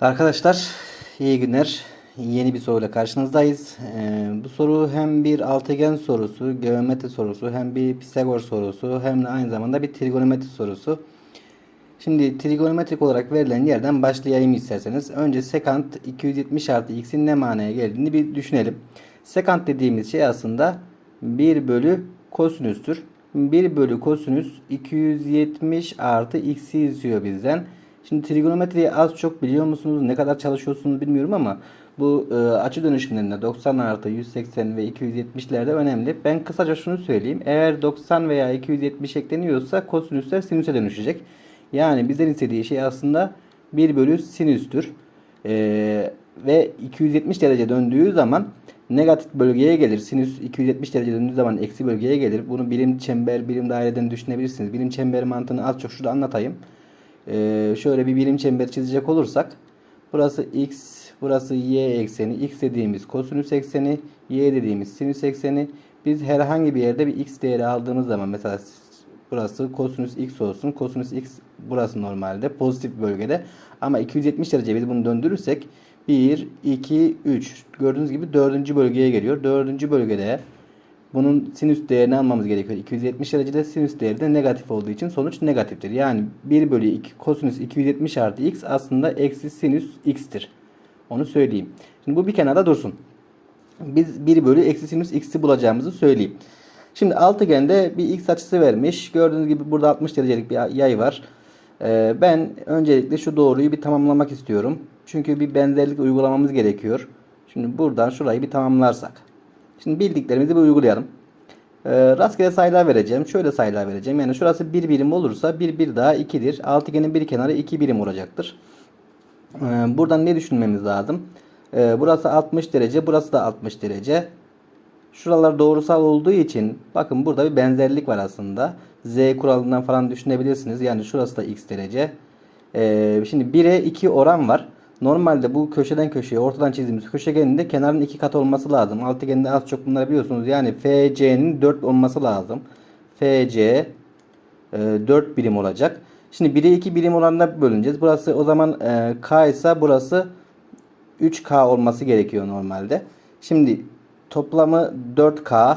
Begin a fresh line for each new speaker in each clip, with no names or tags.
Arkadaşlar iyi günler. Yeni bir soruyla karşınızdayız. Ee, bu soru hem bir altıgen sorusu, geometri sorusu, hem bir Pisagor sorusu, hem de aynı zamanda bir trigonometri sorusu. Şimdi trigonometrik olarak verilen yerden başlayayım isterseniz. Önce sekant 270 artı x'in ne manaya geldiğini bir düşünelim. Sekant dediğimiz şey aslında 1 bölü kosinüstür. 1 bölü kosinüs 270 artı x'i istiyor bizden. Şimdi trigonometriyi az çok biliyor musunuz? Ne kadar çalışıyorsunuz bilmiyorum ama bu e, açı dönüşümlerinde 90 artı 180 ve 270'lerde önemli. Ben kısaca şunu söyleyeyim. Eğer 90 veya 270 ekleniyorsa kosinüsler sinüse dönüşecek. Yani bizden istediği şey aslında 1 bölü sinüstür. E, ve 270 derece döndüğü zaman negatif bölgeye gelir. Sinüs 270 derece döndüğü zaman eksi bölgeye gelir. Bunu birim çember, birim daireden düşünebilirsiniz. Birim çember mantığını az çok şurada anlatayım. Ee, şöyle bir birim çember çizecek olursak burası x, burası y ekseni, x dediğimiz kosinüs ekseni, y dediğimiz sinüs ekseni. Biz herhangi bir yerde bir x değeri aldığımız zaman mesela burası kosinüs x olsun. Kosinüs x burası normalde pozitif bölgede. Ama 270 derece biz bunu döndürürsek 1, 2, 3 gördüğünüz gibi dördüncü bölgeye geliyor. Dördüncü bölgede bunun sinüs değerini almamız gerekiyor. 270 derecede sinüs değeri de negatif olduğu için sonuç negatiftir. Yani 1 bölü 2 kosinüs 270 artı x aslında eksi sinüs x'tir. Onu söyleyeyim. Şimdi bu bir kenarda dursun. Biz 1 bölü eksi sinüs x'i bulacağımızı söyleyeyim. Şimdi altıgende bir x açısı vermiş. Gördüğünüz gibi burada 60 derecelik bir yay var. Ee, ben öncelikle şu doğruyu bir tamamlamak istiyorum. Çünkü bir benzerlik uygulamamız gerekiyor. Şimdi buradan şurayı bir tamamlarsak. Şimdi bildiklerimizi bir uygulayalım. Ee, rastgele sayılar vereceğim. Şöyle sayılar vereceğim. Yani şurası 1 birim olursa 1 bir daha 2'dir. Altıgenin bir kenarı 2 birim olacaktır. Ee, buradan ne düşünmemiz lazım? Ee, burası 60 derece. Burası da 60 derece. Şuralar doğrusal olduğu için bakın burada bir benzerlik var aslında. Z kuralından falan düşünebilirsiniz. Yani şurası da x derece. Ee, şimdi 1'e 2 oran var. Normalde bu köşeden köşeye ortadan çizdiğimiz köşegenin de kenarın iki kat olması lazım. Altıgende az çok bunları biliyorsunuz. Yani FC'nin 4 olması lazım. FC e, 4 birim olacak. Şimdi 1'e 2 birim oranına bölüneceğiz. Burası o zaman e, K ise burası 3K olması gerekiyor normalde. Şimdi toplamı 4K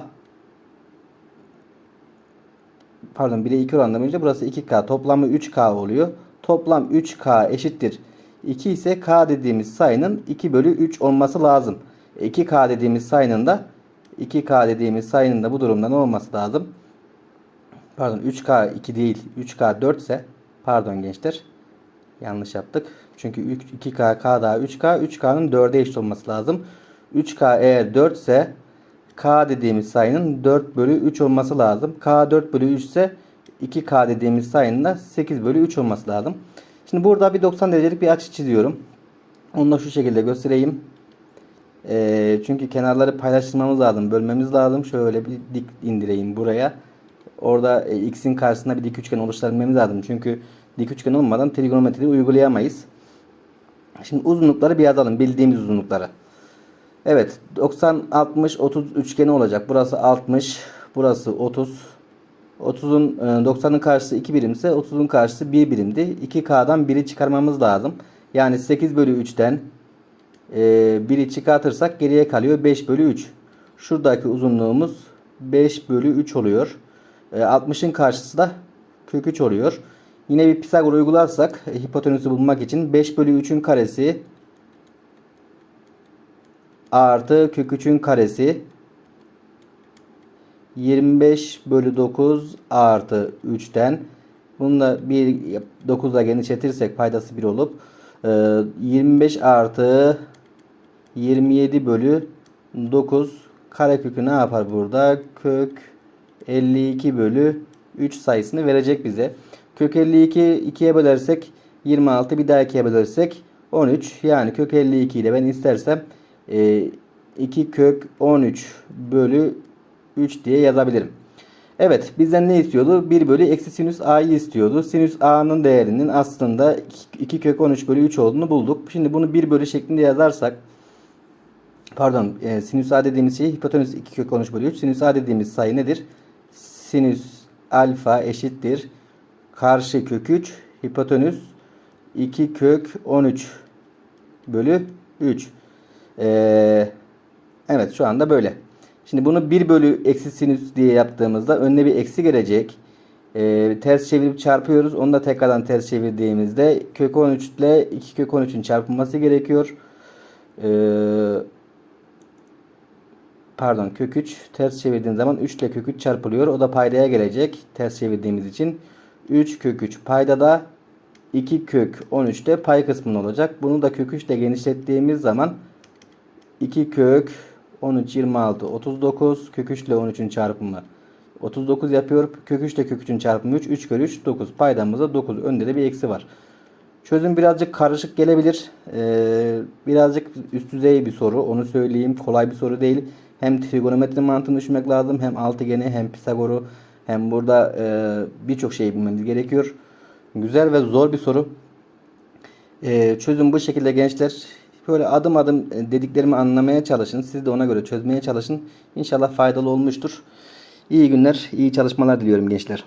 pardon 1'e 2 oranında bölünce burası 2K. Toplamı 3K oluyor. Toplam 3K eşittir 2 ise k dediğimiz sayının 2 bölü 3 olması lazım. 2k dediğimiz sayının da 2k dediğimiz sayının da bu durumda ne olması lazım? Pardon 3k 2 değil 3k 4 ise pardon gençler yanlış yaptık. Çünkü 2k k daha 3k 3k'nın 4'e eşit olması lazım. 3k eğer 4 ise k dediğimiz sayının 4 bölü 3 olması lazım. k 4 bölü 3 ise 2k dediğimiz sayının da 8 bölü 3 olması lazım. Şimdi burada bir 90 derecelik bir açı çiziyorum. Onu da şu şekilde göstereyim. E, çünkü kenarları paylaştırmamız lazım. Bölmemiz lazım. Şöyle bir dik indireyim buraya. Orada e, x'in karşısında bir dik üçgen oluşturabilmemiz lazım. Çünkü dik üçgen olmadan trigonometri uygulayamayız. Şimdi uzunlukları bir yazalım. Bildiğimiz uzunlukları. Evet. 90, 60, 30 üçgeni olacak. Burası 60. Burası 30. 30'un 90'ın karşısı 2 birimse 30'un karşısı 1 birimdi. 2K'dan 1'i çıkarmamız lazım. Yani 8 bölü 3'ten 1'i e, çıkartırsak geriye kalıyor 5 bölü 3. Şuradaki uzunluğumuz 5 bölü 3 oluyor. 60'ın karşısı da kök 3 oluyor. Yine bir Pisagor uygularsak e, hipotenüsü bulmak için 5 bölü 3'ün karesi artı kök 3'ün karesi 25 bölü 9 artı 3'ten bunu da 1 9'a genişletirsek paydası 1 olup 25 e, artı 27 bölü 9 karekökü ne yapar burada? Kök 52 bölü 3 sayısını verecek bize. Kök 52 2'ye bölersek 26 bir daha 2'ye bölersek 13 yani kök 52 ile ben istersem 2 e, kök 13 bölü 3 diye yazabilirim. Evet bizden ne istiyordu? 1 bölü eksi sinüs a'yı istiyordu. Sinüs a'nın değerinin aslında 2 kök 13 bölü 3 olduğunu bulduk. Şimdi bunu 1 bölü şeklinde yazarsak pardon e, sinüs a dediğimiz şey hipotenüs 2 kök 13 bölü 3. Sinüs a dediğimiz sayı nedir? Sinüs alfa eşittir. Karşı kök 3 hipotenüs 2 kök 13 bölü 3. Ee, evet şu anda böyle. Şimdi bunu 1 bölü eksi sinüs diye yaptığımızda önüne bir eksi gelecek. Ee, ters çevirip çarpıyoruz. Onu da tekrardan ters çevirdiğimizde kök 13 ile 2 kök 13'ün çarpılması gerekiyor. Ee, pardon kök 3 ters çevirdiğim zaman 3 ile kök 3 çarpılıyor. O da paydaya gelecek. Ters çevirdiğimiz için 3 kök 3 paydada 2 kök 13 de pay kısmında olacak. Bunu da kök 3 ile genişlettiğimiz zaman 2 kök 13 26 39 kök 3 ile 13'ün çarpımı 39 yapıyor. Kök 3 ile kök 3'ün çarpımı 3 3 kök 3 9 paydamızda 9 önde de bir eksi var. Çözüm birazcık karışık gelebilir. Ee, birazcık üst düzey bir soru. Onu söyleyeyim. Kolay bir soru değil. Hem trigonometri mantığını düşünmek lazım. Hem altıgeni hem Pisagor'u hem burada e, birçok şeyi bilmemiz gerekiyor. Güzel ve zor bir soru. Ee, çözüm bu şekilde gençler. Böyle adım adım e, dediklerimi anlamaya çalışın. Siz de ona göre çözmeye çalışın. İnşallah faydalı olmuştur. İyi günler, iyi çalışmalar diliyorum gençler.